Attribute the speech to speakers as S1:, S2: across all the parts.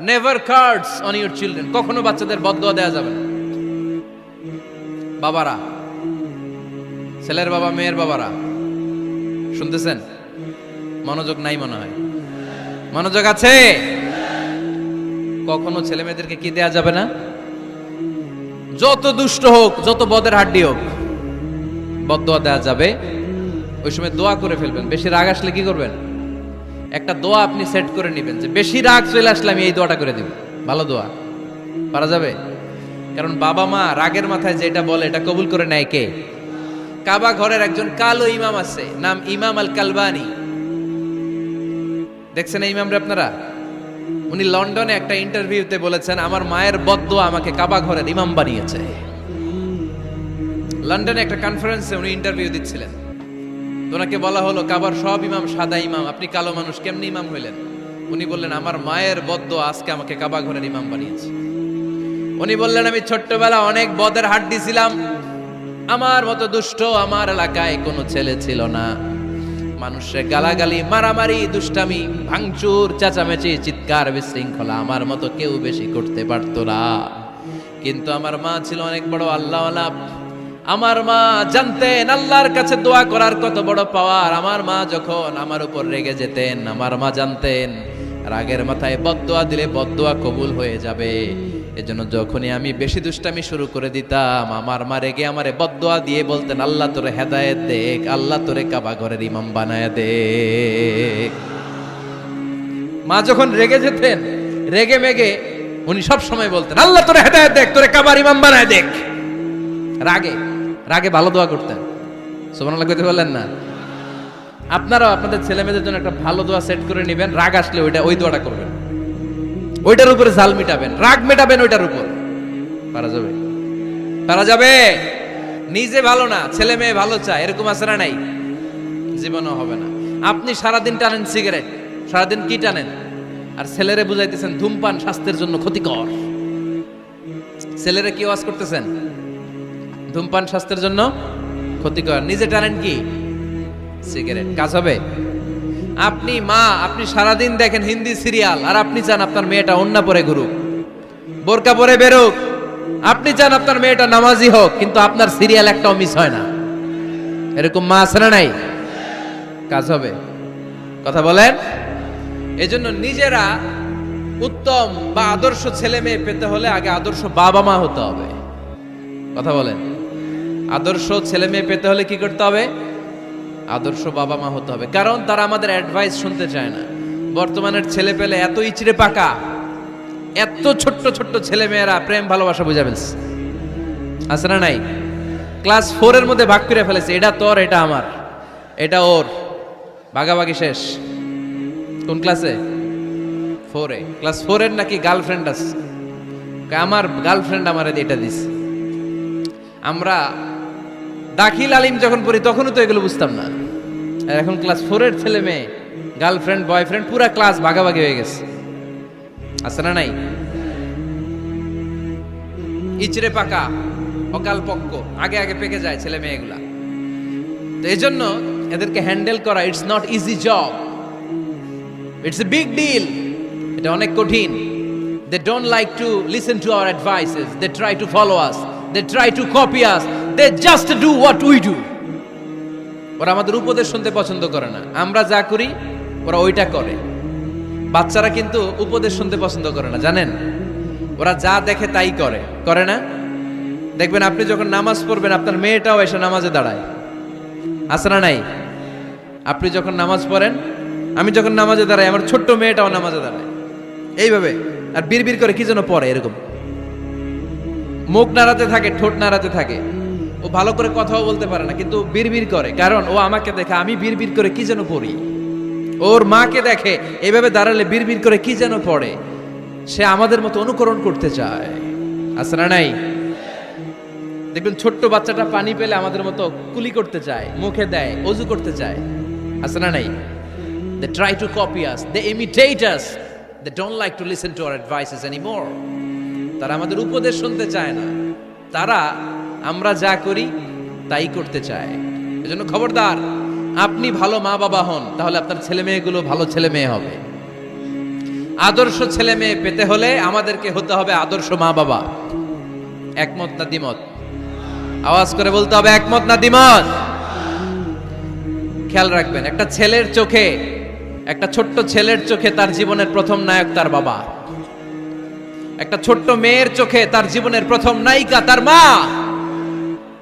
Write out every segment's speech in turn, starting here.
S1: Never cards on your children কখনো বাচ্চাদের বদয়া দেওয়া যাবে না। বাবারা, ছেলের বাবা, মেয়ের বাবারা, শুনতেছেন? মনোযোগ নাই মনে হয়। মনোযোগ আছে? কখনো ছেলে মেয়েদেরকে কি দেয়া যাবে না? যত দুষ্ট হোক, যত বদের হাড্ডি হোক বদয়া দেওয়া যাবে। ওই সময় দোয়া করে ফেলবেন। বেশি রাগ আসলে কি করবেন? একটা দোয়া আপনি সেট করে নেবেন যে, বেশি রাগ চলে আসলে আমি এই দোয়াটা করে দিব। ভালো দোয়া। পারা যাবে? কারণ বাবা মা রাগের মাথায় যেটা বলে, এটা কবুল করে নেয় কে? কাবা ঘরের একজন কালো ইমাম আছে, নাম ইমাম আল কালবানি দেখছেন এই ইমামরে আপনারা? উনি লন্ডনে একটা ইন্টারভিউতে বলেছেন, আমার মায়ের বদ্ধ আমাকে কাবা ঘরের ইমাম বানিয়েছে। লন্ডনে একটা কনফারেন্সে উনি ইন্টারভিউ দিচ্ছিলেন। তো ওনাকে বলা হলো, কাবার সব ইমাম সাদা ইমাম, আপনি কালো মানুষ, কেমনি ইমাম হইলেন? উনি বললেন, আমার মায়ের বদ্ধ আজকে আমাকে কাবা ঘরের ইমাম বানিয়েছে। উনি বললেন, আমি ছোট্টবেলা অনেক বদের হাট দিছিলাম। আমার মতো দুষ্ট আমার এলাকায় কোনো ছেলে ছিল না। মানুষের গালাগালি, মারামারি, দুষ্টামি, ভাঙচুর, চেঁচামেচি, চিৎকার, বিশৃঙ্খলা আমার মতো কেউ বেশি করতে পারতো না। কিন্তু আমার মা ছিল অনেক বড় আল্লাহ আমার মা জানতেন, আল্লাহর কাছে দোয়া করার কত বড় পাওয়ার। আমার মা যখন আমার উপর রেগে যেতেন, আমার মা জানতেন, রাগের মাথায় বদদোয়া দিলে বদদোয়া কবুল হয়ে যাবে। এজন্য যখনই আমি বেশি দুষ্টামি শুরু করে দিতাম, আমার মা রেগে আমারে বদদোয়া দিয়ে বলতেন, আল্লাহ তোরে হেদায়েত দেখ, আল্লাহ তোরে কাবা ঘরের ইমাম বানায় দে মা যখন রেগে যেতেন, রেগে মেগে, উনি সব সময় বলতেন, আল্লাহ তোরে হেদায়েত দেখ, তোরে কাবার ইমাম বানায় দেখ। রাগে। রাগে ভালো দোয়া করতেন। সুবহানাল্লাহ কইতে বললেন না? আপনারাও আপনাদের ছেলে মেয়েদের জন্য একটা ভালো দোয়া সেট করে নেবেন, রাগ আসলে ওইটা, ওই দোয়াটা করবেন। ওইটার উপরে জাল মিটাবেন, রাগ মেটাবেন ওইটার উপর। পারা যাবে? পারা যাবে? নিজে ভালো না ছেলে মেয়ে ভালো চায়, এরকম আছে নাই? জীবনও হবে না। আপনি সারাদিন টানেন সিগারেট, সারাদিন কি টানেন? আর ছেলেরে বুঝাইতেছেন, ধূমপান স্বাস্থ্যের জন্য ক্ষতিকর। ছেলেরা কি ওয়াজ করতেছেন? ধূমপান স্বাস্থ্যের জন্য ক্ষতিকর। নিজে টানেন কি? সিগারেট। কাজ হবে? আপনি মা, আপনি সারাদিন দেখেন হিন্দি সিরিয়াল, আর আপনি চান আপনার মেয়েটা অন্য পরে ঘুরুক, বোরকা পরে বেরোক। আপনি চান আপনার মেয়েটা নামাজি হোক, কিন্তু আপনার সিরিয়াল একটাও মিস হয় না। এরকম মা আছে না নাই? কাজ হবে। কথা বলেন? এজন্য নিজেরা উত্তম বা আদর্শ ছেলে মেয়ে পেতে হলে আগে আদর্শ বাবা মা হতে হবে। কথা বলেন? আদর্শ ছেলে মেয়ে পেতে হলে কি করতে হবে? আদর্শ বাবা মা হতে হবে। কারণ তারা আমাদের অ্যাডভাইস শুনতে চায় না। বর্তমানের ছেলে পেলে এত ইচড়ে পাকা, এত ছোট্ট ছোট্ট ছেলে মেয়েরা প্রেম, ভালোবাসা বুঝা ফেলছে। আছে না নাই? ক্লাস ফোরের মধ্যে ভাগ করে ফেলেছে। এটা তোর, এটা আমার। এটা ওর। ভাগাভাগি শেষ। কোন ক্লাসে ফোরে ক্লাস ফোরের নাকি গার্লফ্রেন্ড আছে। আমার গার্লফ্রেন্ড আমার এটা দিস আমরা দাখিল আলিম যখন পড়ি, তখনও তো এগুলো বুঝতাম না। আর এখন ক্লাস ফোরের ছেলে মেয়ে গার্লফ্রেন্ড বয়ফ্রেন্ড পুরা ক্লাস ভাগাভাগি হয়ে গেছে। আছে না নাই? ইচড়ে পাকা, অকাল পক্ক, আগে আগে পেকে যায় ছেলে মেয়েগুলা। তো এই জন্য এদেরকে হ্যান্ডেল করা it's not easy job it's a big deal এটা অনেক কঠিন। They don't like to listen to our advices they try to follow us they try to copy us they just do what we do ওরা আমাদের উপদেশ শুনতে পছন্দ করে না। আমরা যা করি, ওরা ওইটা করে। বাচ্চারা কিন্তু উপদেশ শুনতে পছন্দ করে না, জানেন? ওরা যা দেখে তাই করে। করে না? দেখবেন আপনি যখন নামাজ পড়বেন, আপনার মেয়েটাও এসে নামাজে দাঁড়ায়। আছে না নাই? আপনি যখন নামাজ পড়েন, আমি যখন নামাজে দাঁড়াই, আমার ছোট্ট মেয়েটাও নামাজে দাঁড়ায়। এইভাবে। আর বিড়বিড় করে কি যেন পড়ে, এরকম। মুখ নাড়াতে থাকে, ঠোঁট নাড়াতে থাকে। ও ভালো করে কথাও বলতে পারে না, কিন্তু বিড়বিড় করে। কারণ ও আমাকে দেখে, আমি বিড়বিড় করে কি যেন পড়ি। ওর মাকে দেখে, এভাবে দাঁড়ালে বিড়বিড় করে কি যেন পড়ে। সে আমাদের মতো অনুকরণ করতে চায়। আছে না নাই? দেখবেন ছোট্ট বাচ্চাটা পানি পেলে আমাদের মতো কুলি করতে চায়, মুখে দেয়, অজু করতে চায়। আছে না নাই? They try to copy us they imitate us they don't like to listen to our advices anymore তারা আমাদের উপদেশ শুনতে চায় না। তারা আমরা যা করি, তাই করতে চায়। এজন্য খবরদার, আপনি ভালো মা বাবা হন, তাহলে আপনার ছেলে মেয়েগুলো ভালো ছেলে মেয়ে হবে। আদর্শ ছেলে মেয়ে পেতে হলে আমাদেরকে হতে হবে আদর্শ মা বাবা একমত না দ্বিমত? আওয়াজ করে বলতে হবে একমত না দ্বিমত? খেয়াল রাখবেন, একটা ছেলের চোখে, একটা ছোট্ট ছেলের চোখে তার জীবনের প্রথম নায়ক তার বাবা। একটা ছোট্ট মেয়ের চোখে তার জীবনের প্রথম নায়িকা তার মা।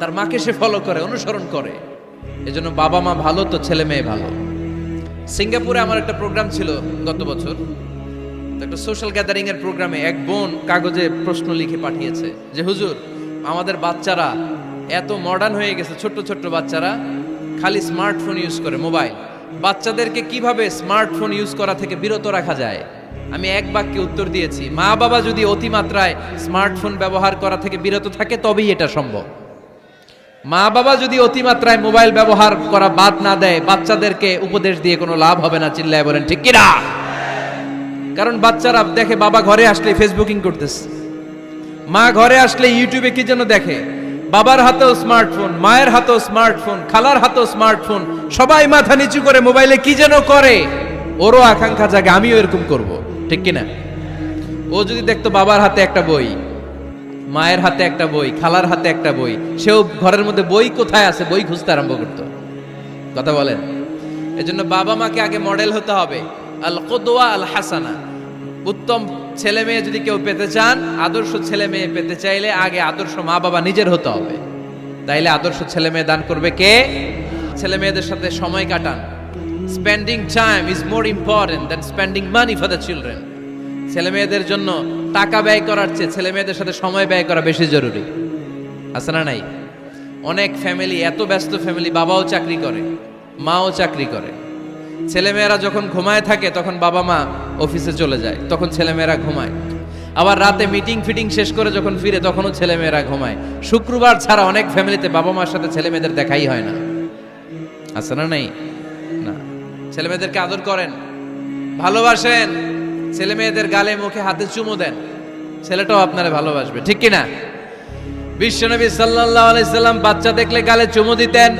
S1: তার মাকে সে ফলো করে, অনুসরণ করে। এজন্য বাবা মা ভালো তো ছেলে মেয়ে ভালো। সিঙ্গাপুরে আমার একটা প্রোগ্রাম ছিল গত বছর। একটা সোশ্যাল গ্যাদারিং এর প্রোগ্রামে এক বোন কাগজে প্রশ্ন লিখে পাঠিয়েছে যে, হুজুর, আমাদের বাচ্চারা এত মডার্ন হয়ে গেছে, ছোট্ট ছোট্ট বাচ্চারা, খালি স্মার্টফোন ইউজ করে মোবাইল বাচ্চাদেরকে কীভাবে স্মার্টফোন ইউজ করা থেকে বিরত রাখা যায়? আমি এক বাক্যে উত্তর দিয়েছি মা বাবা যদি অতিমাত্রায় স্মার্টফোন ব্যবহার করা থেকে বিরত থাকে, তবেই এটা সম্ভব। মা বাবা যদি অতিমাত্রায় মোবাইল ব্যবহার করা বাদ না দেয়, বাচ্চাদেরকে উপদেশ দিয়ে কোনো লাভ হবে না, চিল্লায় বলেন, ঠিক কিনা? কারণ বাচ্চারা দেখে বাবা ঘরে আসলে ফেসবুকিং করতেছে। মা ঘরে আসলে ইউটিউবে কি যেন দেখে? বাবার হাতেও স্মার্টফোন মায়ের হাতেও স্মার্টফোন খালার হাতেও স্মার্টফোন সবাই মাথা নিচু করে মোবাইলে কি যেন করে? ওরও আকাঙ্ক্ষা জাগে, আমিও এরকম করব, ঠিক কিনা? ও যদি দেখতো বাবার হাতে একটা বই মায়ের হাতে একটা বই, খালার হাতে একটা বই। সেও ঘরের মধ্যে বই কোথায় আছে? বই খুঁজতে আরম্ভ করতো। কথা বলেন। এজন্য বাবা মাকে আগে মডেল হতে হবে। আল কদোয়া আল হাসানা উত্তম ছেলে মেয়ে যদি কেউ পেতে চান, আদর্শ ছেলে মেয়ে পেতে চাইলে আগে আদর্শ মা বাবা নিজের হতে হবে। তাইলে আদর্শ ছেলে মেয়ে দান করবে কে? ছেলে মেয়েদের সাথে সময় কাটান। Spending time is more important than spending money for the children ছেলে মেয়েদের জন্য টাকা ব্যয় করার চেয়ে ছেলে মেয়েদের সাথে সময় ব্যয় করা বেশি জরুরি। আছে না নাই? অনেক ফ্যামিলি এত ব্যস্ত ফ্যামিলি বাবাও চাকরি করে, মাও চাকরি করে। ছেলেমেয়েরা যখন ঘুমায় থাকে, তখন বাবা মা অফিসে চলে যায়, তখন ছেলেমেয়েরা ঘুমায়। আবার রাতে মিটিং ফিটিং শেষ করে যখন ফিরে, তখনও ছেলেমেয়েরা ঘুমায়। শুক্রবার ছাড়া অনেক ফ্যামিলিতে বাবা মার সাথে ছেলেমেয়েদের দেখাই হয় না। আছে না নাই? না। ছেলেমেয়েদেরকে আদর করেন, ভালোবাসেন। ছেলে মেয়েদের গালে মুখে হাতে চুমো দেন। ছেলেটাও আপনারা ভালোবাসবে, ঠিক কিনা? বিশ্বনবী সাল্লাল্লাহু আলাইহি সাল্লাম বাচ্চা দেখলে গালে চুমু দিতেন,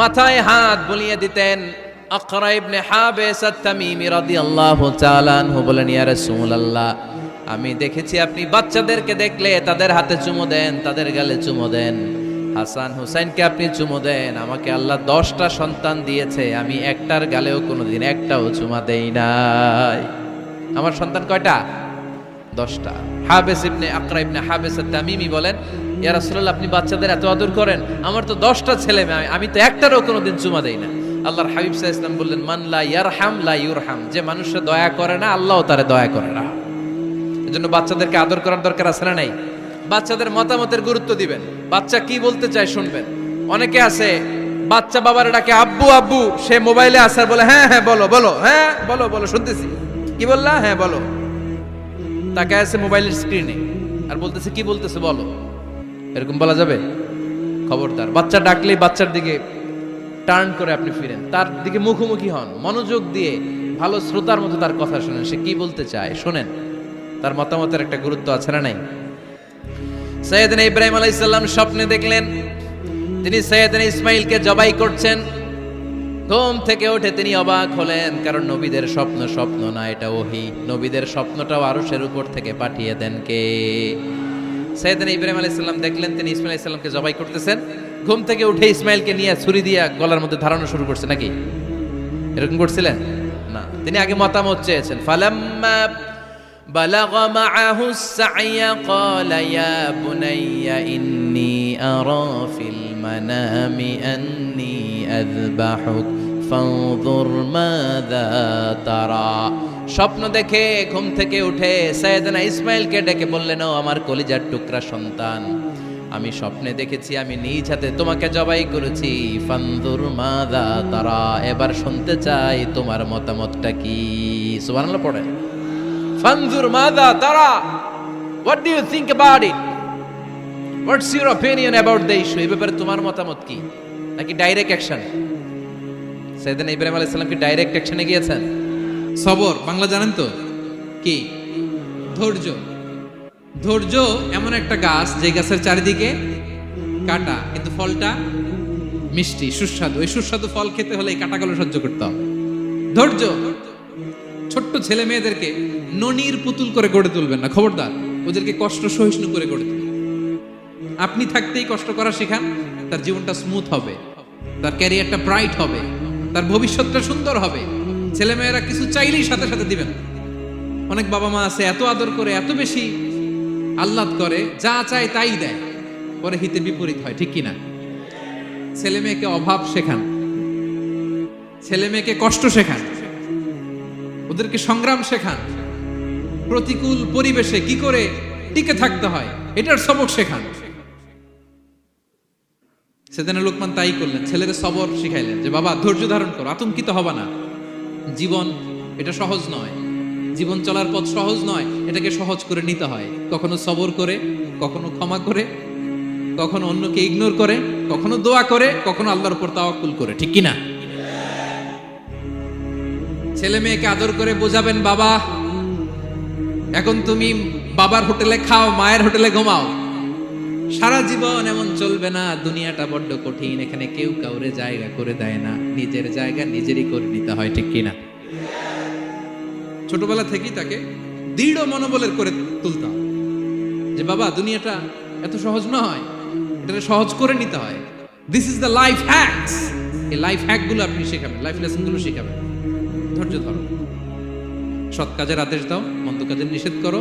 S1: মাথায় হাত বুলিয়ে দিতেন। আমি দেখেছি আপনি বাচ্চাদেরকে দেখলে তাদের হাতে চুমু দেন, তাদের গালে চুমু দেন। হাসান হুসাইনকে আপনি চুমু দেন, আমাকে আল্লাহ দশটা সন্তান দিয়েছে, আমি একটার গালেও কোনোদিন একটাও চুমা দেই নাই। আমার সন্তান কয়টা? দশটা। হাবেস ইবনে আকরা ইবনে হাবেস তামিমি বলেন, ইয়া রাসূলুল্লাহ, আপনি বাচ্চাদের এত আদর করেন, আমার তো দশটা ছেলে মেয়ে, আমি তো একটারও কোনোদিন চুমা দেই না। আল্লাহর হাবিব সাল্লাল্লাহু আলাইহি বললেন, মান লা ইয়ারহাম, লা ইউরহাম। যে মানুষে দয়া করে না আল্লাহও তারে দয়া করে না। এজন্য বাচ্চাদেরকে আদর করার দরকার আছে না নাই? বাচ্চাদের মতামতের গুরুত্ব দিবেন। বাচ্চা কি বলতে চায় শুনবেন। অনেকে আছে, বাচ্চা বাবার ডাকে, আব্বু আব্বু। সে মোবাইলে আসার বলে হ্যাঁ হ্যাঁ বলো বলো। হ্যাঁ বলো বলো, শুনতেছি। কি বললা? হ্যাঁ বলো। তাকে আছে মোবাইলের স্ক্রিনে। আর বলতেছে, কি বলতেছে, বলো? এরকম বলা যাবে? খবরদার। বাচ্চা ডাকলেই বাচ্চার দিকে টার্ন করে আপনি ফিরেন। তার দিকে মুখোমুখি হন। মনোযোগ দিয়ে ভালো শ্রোতার মতো তার কথা শুনেন। সে কি বলতে চায়? শোনেন। তার মতামতের একটা গুরুত্ব আছে না নাই? সৈয়দিন ইব্রাহিম আলাইসাল্লাম স্বপ্নে দেখলেন। তিনি সৈয়দিন ইসমাইলকে জবাই করছেন। ঘুম থেকে উঠে তিনি অবাক হলেন কারণ নবীদের স্বপ্ন স্বপ্ন না এটা ওহি নবীদের স্বপ্নটাও আরশের উপর থেকে পাঠিয়ে দেন কে সৈয়দিন ইব্রাহিম আলাইসাল্লাম দেখলেন তিনি ইসমাইল ইসলামকে জবাই করতেছেন ঘুম থেকে উঠে ইসমাইলকে নিয়ে ছুরি দিয়ে গলার মধ্যে ধারানো শুরু করছে নাকি এরকম করছিলেন না তিনি আগে মতামত চেয়েছেন ফালাম্মা بلغ معه السعي قال يا بني إني أرى في المنام أني أذبحك فانظر ماذا ترى স্বপ্ন দেখে ঘুম থেকে উঠে সৈয়দনা ইসমাইলকে ডেকে বললেন ও আমার কলিজার টুকরা সন্তান আমি স্বপ্নে দেখেছি আমি নিজ হাতে তোমাকে জবাই করেছি ফান্দুর মাদা তারা এবার শুনতে চাই তোমার মতামতটা কি সুবহানাল্লাহ পড়ে ফানজুর মাদা তারা what do you think about it what's your opinion about the issue এই ব্যাপারে তোমার মতামত কি নাকি ডাইরেক্ট অ্যাকশন সেদিন ইব্রাহিম আলাইহিস সালাম কি ডাইরেক্ট অ্যাকশনে গিয়েছেন?
S2: সবর, বাংলা জানেন তো? কি? ধৈর্য। ধৈর্য এমন একটা গাছ যে গাছের চারিদিকে কাটা, কিন্তু ফলটা মিষ্টি, সুস্বাদু। এই সুস্বাদু ফল খেতে হলে এই কাটাগুলো সহ্য করতে হবে। ধৈর্য। ছোট্ট ছেলে মেয়েদেরকে ননির পুতুল করে গড়ে তুলবেন না। খবরদার, ওদেরকে কষ্ট সহিষ্ণু করে গড়ে তুলবেন আপনি থাকতেই কষ্ট করা শেখান তার জীবনটা স্মুথ হবে, তার ক্যারিয়ারটা ব্রাইট হবে, তার ভবিষ্যৎটা সুন্দর হবে। ছেলেমেয়েরা কিছু চাইলেই সাথে সাথে দিবেন। অনেক বাবা মা আছে, এত আদর করে, এত বেশি আহ্লাদ করে, যা চায় তাই দেয়। পরে হিতে বিপরীত হয়, ঠিক কিনা? ছেলে মেয়েকে অভাব শেখান। ছেলে মেয়েকে কষ্ট শেখান। ওদেরকে সংগ্রাম শেখান। প্রতিকূল পরিবেশে কি করে টিকে থাকতে হয়, এটার সবক শেখান। সেদিনে লোকমান তাই করলেন ছেলেদের সবর শিখাইলেন যে, বাবা, ধৈর্য ধারণ করো, আতঙ্কিত হবা না। জীবন, এটা সহজ নয়। জীবন চলার পথ সহজ নয়, এটাকে সহজ করে নিতে হয়। কখনো সবর করে, কখনো ক্ষমা করে, কখনো অন্যকে ইগনোর করে, কখনো দোয়া করে, কখনো আল্লাহর উপর তাওয়াক্কুল করে। ঠিক কিনা? ছেলে মেয়েকে আদর করে বোঝাবেন, বাবা, এখন তুমি বাবার হোটেলে খাও, মায়ের হোটেলে ঘুমাও। সারা জীবন এমন চলবে না, দুনিয়াটা বড্ড কঠিন, এখানে কেউ কাউরে জায়গা করে দেয় না, নিজের জায়গা নিজেরই করে নিতে হয়, ঠিক কিনা? ছোটবেলা থেকেই তাকে দৃঢ় মনোবলের করে তুলতাম যে বাবা, দুনিয়াটা এত সহজ নয় এটা সহজ করে নিতে হয়। This is the life hacks এই লাইফ হ্যাকগুলো আপনি শেখাবেন লাইফ লেসনগুলো শেখাবেন। ধৈর্য ধরো। সৎ কাজের আদেশ দাও, মন্দ কাজের নিষেধ করো।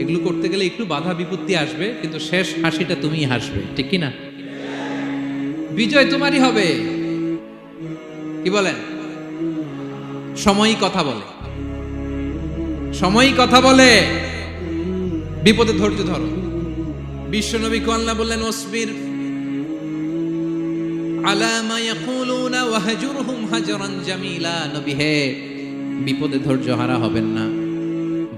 S2: এগুলো করতে গেলে একটু বাধা বিপত্তি আসবে, কিন্তু শেষ হাসিটা তুমি হাসবে, ঠিক কি না বিজয় তোমারই হবে। কি বলেন? সময়ই কথা বলে। সময়ই কথা বলে। বিপদে ধৈর্য ধরো। বিশ্বনবী কল্লা বললেন ওসবির আলা মা ইয়াকুলুনা ওয়াহজুরহুম হাজরান জামিলা। নবী হে, বিপদে ধৈর্য হারা হবেন না।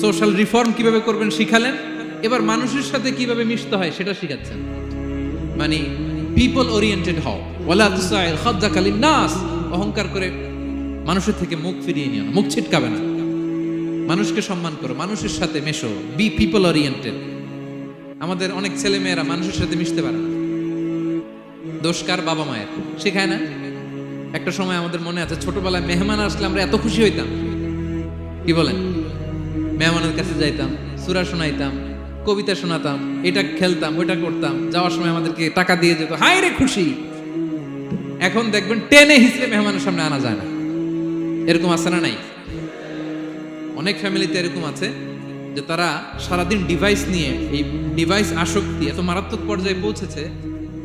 S2: সোশ্যাল রিফর্ম কীভাবে করবেন শিখালেন? এবার মানুষের সাথে কীভাবে মিশতে হয় সেটা শিখাচ্ছেন। মানে পিপল ওরিয়েন্টেড হও। নাস অহংকার করে মানুষের থেকে মুখ ফিরিয়ে নিও না। মুখ ছিটকাবে না। মানুষকে সম্মান করো, মানুষের সাথে মেশো। বি পিপল ওরিয়েন্টেড আমাদের অনেক ছেলে মেয়েরা মানুষের সাথে মিশতে পারে না। দোষ কার? বাবা মায়ের। শেখায় না? একটা সময় আমাদের মনে আছে, ছোটবেলায় মেহমান আসলে আমরা এত খুশি হইতাম। কি বলেন? মেহমানের কাছে যাইতাম, সুরা শোনাইতাম, কবিতা শোনাতাম, এটা খেলতাম, ওইটা করতাম। যাওয়ার সময় আমাদেরকে টাকা দিয়ে যেত হাই রে খুশি! এখন দেখবেন টেনে হিসেবে মেহমানের সামনে আনা যায় না। এরকম আছে না নাই? অনেক ফ্যামিলিতে এরকম আছে যে তারা সারাদিন ডিভাইস নিয়ে, এই ডিভাইস আসক্তি এত মারাত্মক পর্যায়ে পৌঁছেছে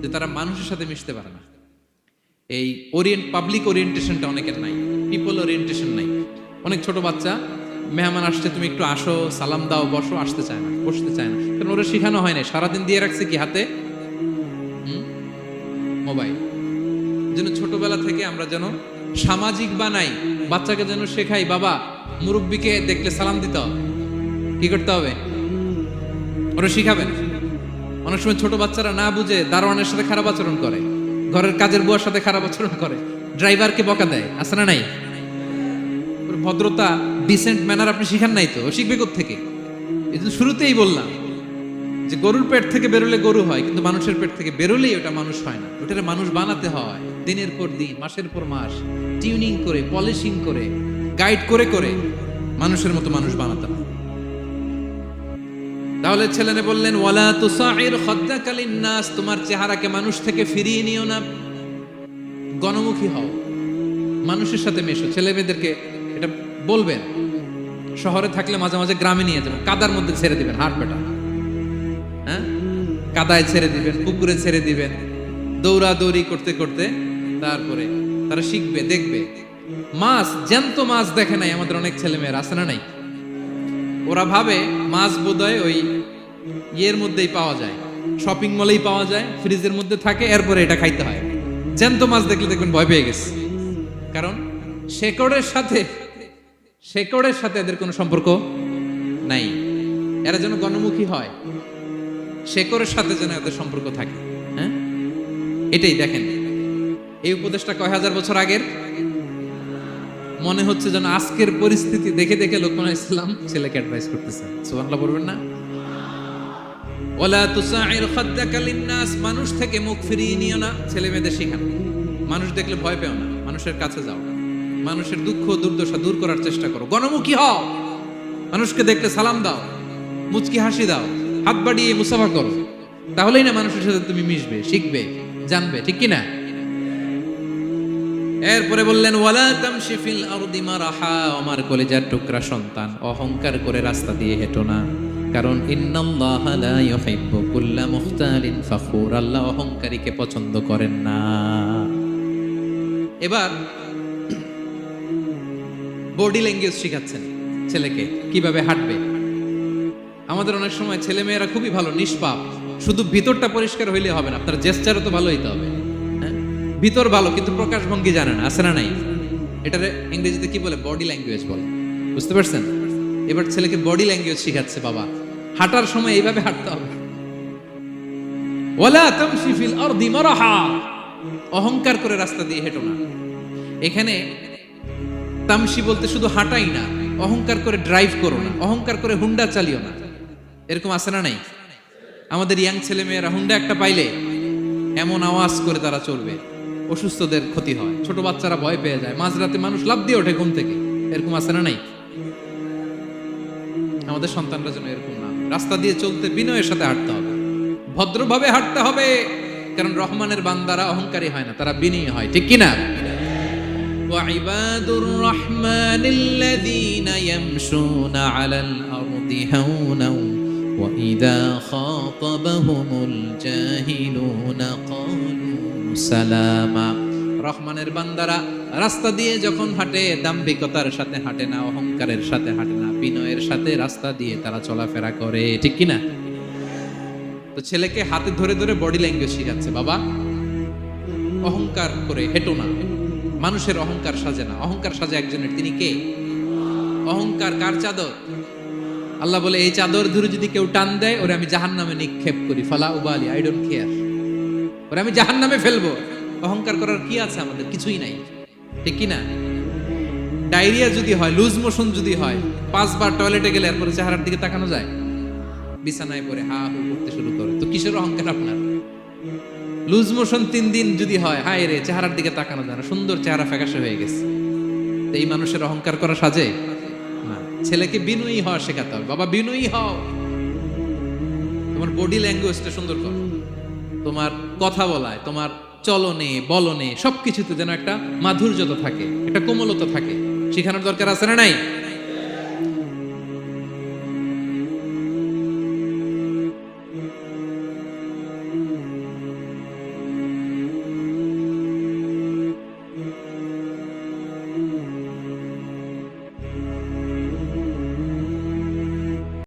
S2: যে তারা মানুষের সাথে মিশতে পারে না। এই ওরিয়েন্ট পাবলিক ওরিয়েন্টেশনটা অনেকের নাই পিপল ওরিয়েন্টেশন নাই। অনেক ছোট বাচ্চা মেহমান আসছে, তুমি একটু আসো, সালাম দাও, বসো, আসতে চায় না, বসতে চায় না। কারণ ওরা শেখানো হয় না সারাদিন দিয়ে রাখছে কি, হাতে? মোবাইল। যেন ছোটবেলা থেকে আমরা যেন সামাজিক বানাই, বাচ্চাকে যেন শেখাই, বাবা, মুরব্বীকে দেখলে সালাম দিতে হবে। কি করতে হবে? ওরা শিখাবেন অনেক সময় ছোট বাচ্চারা না বুঝে দারোয়ানের সাথে খারাপ আচরণ করে, ঘরের কাজের বুয়ার সাথে খারাপ আচরণ করে, ড্রাইভারকে বকা দেয়, আছে না নাই? ভদ্রতা ডিসেন্ট ম্যানার আপনি শিখান নাই তো শিখবে থেকে এই শুরুতেই বললাম যে গরুর পেট থেকে বেরোলে গরু হয়, কিন্তু মানুষের পেট থেকে বেরোলেই ওটা মানুষ হয় না। ওটারে মানুষ বানাতে হয় দিনের পর দিন, মাসের পর মাস টিউনিং করে পলিশিং করে গাইড করে করে মানুষের মতো মানুষ বানাতে হয়। তাহলে ছেলেনে বললেন, ওয়ালা তুসাইর খদ্দাকালিন নাস তোমার চেহারাকে মানুষ থেকে ফিরিয়ে নিও না। গণমুখী হও। মানুষের সাথে মেশো। ছেলে মেয়েদেরকে বলবেন, শহরে থাকলে মাঝে মাঝে গ্রামে নিয়ে যাবেন, কাদার মধ্যে ছেড়ে দিবেন, হাট বেটা হ্যাঁ? কাদায় ছেড়ে দিবেন, পুকুরে ছেড়ে দিবেন, দৌড়াদৌড়ি করতে করতে তারপরে তারা শিখবে, দেখবে। মাছ, জ্যান্ত মাছ দেখে নাই আমাদের অনেক ছেলে মেয়ের আছে না নাই? ওরা ভাবে মাছ বোধহয় ওই ইয়ের মধ্যেই পাওয়া যায়, শপিং মলেই পাওয়া যায়, ফ্রিজের মধ্যে থাকে, এরপরে এটা খাইতে হয়। জ্যান্ত মাছ দেখলে দেখবেন ভয় পেয়ে গেছে। কারণ শেকড়ের সাথে শেকড়ের সাথে এদের কোনো সম্পর্ক নাই। এরা যেন গণমুখী হয়। শেকড়ের সাথে যেন এদের সম্পর্ক থাকে। হ্যাঁ? এটাই দেখেন। এই উপদেশটা কয় হাজার বছর আগের? মনে হচ্ছে যেন আজকের পরিস্থিতি দেখে দেখে লোকমান ইসলাম ছেলেকে অ্যাডভাইস করতেছেন সুবহানাল্লাহ বলবেন না? ওলা তুসাইর খাদ্দাকা লিন্নাস, মানুষ থেকে মুখ ফিরিয়ে নিও না। ছেলে মেয়েদের শেখান। মানুষ দেখলে ভয় পেও না। মানুষের কাছে যাও মানুষের দুঃখ দুর্দশা দূর করার চেষ্টা করো। গণমুখী হও। মানুষকে দেখলে সালাম দাও। মুচকি হাসি দাও। হাত বাড়িয়ে মুসাফা করো। তাহলেই না মানুষের সাথে তুমি মিশবে, শিখবে, জানবে, ঠিক কি না এরপরে বললেন, ওয়ালা তামশি ফিল আরদি মারাহা। আমার কলেজার টুকরা সন্তান, অহংকার করে রাস্তা দিয়ে হেঁটো না। কারণ, ইন্নাল্লাহা লা ইউহিব্বু কুল্লা মুখতালিন ফাখুর। আল্লাহ অহংকারীকে পছন্দ করেন না। এবার বডি ল্যাঙ্গুয়েজ শেখাচ্ছেন ছেলেকে, কীভাবে হাঁটবে। আমাদের অনেক সময় ছেলে মেয়েরা খুবই ভালো, নিষ্পাপ। শুধু ভিতরটা পরিষ্কার হইলে হবে না, আপনার জেস্টারও তো ভালো হইতে হবে। হ্যাঁ? ভিতর ভালো, কিন্তু প্রকাশভঙ্গি জানে না, আছে না নাই? এটারে ইংরেজিতে কি বলে? বডি ল্যাঙ্গুয়েজ বলে। বুঝতে পারছেন? এবার ছেলেকে বডি ল্যাঙ্গুয়েজ শিখাচ্ছে বাবা। হাঁটার সময় এইভাবে হাঁটতে হবে। ওয়ালা তামশি ফিল আরদি মারাহা। অহংকার করে রাস্তা দিয়ে হেঁটো না। এখানে তামসি বলতে শুধু হাঁটাই না, অহংকার করে ড্রাইভ করো না, অহংকার করে হুন্ডা চালিও না। এরকম আছে না নাই? আমাদের ইয়াং ছেলে মেয়েরা হুন্ডা একটা পাইলে এমন আওয়াজ করে তারা চলবে, অসুস্থদের ক্ষতি হয়, ছোট বাচ্চারা ভয় পেয়ে যায়, মাঝরাতে মানুষ লাভ দিয়ে ওঠে ঘুম থেকে। এরকম আছে না নাই? আমাদের সন্তানরা যেন এরকম না রাস্তা দিয়ে চলতে বিনয়ের সাথে হাঁটতে হবে। ভদ্রভাবে হাঁটতে হবে, কারণ রহমানের বান্দারা অহংকারী হয় না, তারা বিনয়ী হয়, ঠিক কিনা? وعباد الرحمن الذين يمشون على الأرض هونا وإذا خاطبهم الجاهلون قالوا سلاما রহমানের বান্দারা রাস্তা দিয়ে যখন হাঁটে দাম্ভিকতার সাথে হাঁটে না অহংকারের সাথে হাঁটে না বিনয়ের সাথে রাস্তা দিয়ে তারা চলাফেরা করে ঠিক কি না তো ছেলেকে হাতে ধরে ধরে বডি ল্যাঙ্গুয়েজ শিখাচ্ছে বাবা অহংকার করে হেঁটো না মানুষের অহংকার সাজে না। অহংকার সাজে একজনের। তিনি কে? অহংকার কার চাদর? আল্লাহ বলে, এই চাদর ধরে যদি কেউ টান দেয়, ওরে আমি জাহান নামে নিক্ষেপ করি। ফালা উবালি আই ডোন্ট কেয়ার ওরে আমি জাহান নামে ফেলব। অহংকার করার কি আছে আমাদের? কিছুই নাই। ঠিক কি না ডায়রিয়া যদি হয়, লুজ মোশন যদি হয়, পাঁচবার টয়লেটে গেলে এরপরে চেহারার দিকে তাকানো যায়? বিছানায় পরে হা হু করতে শুরু করে। তো কিসের অহংকার আপনার? লুজ মোশন তিন দিন যদি হয়, হায় রে, চেহারার দিকে তাকানো যায় না। সুন্দর চেহারা ফ্যাকাশে হয়ে গেছে। তো এই মানুষের অহংকার করা সাজে? না। ছেলেকে বিনয়ী হওয়া শেখাতে হবে। বাবা, বিনয়ী হও। তোমার বডি ল্যাঙ্গুয়েজটা সুন্দর করো। তোমার কথা বলায়, তোমার চলনে, বলনে সবকিছুতে যেন একটা মাধুর্যতা থাকে, একটা কোমলতা থাকে। শেখানোর দরকার আছে না নাই?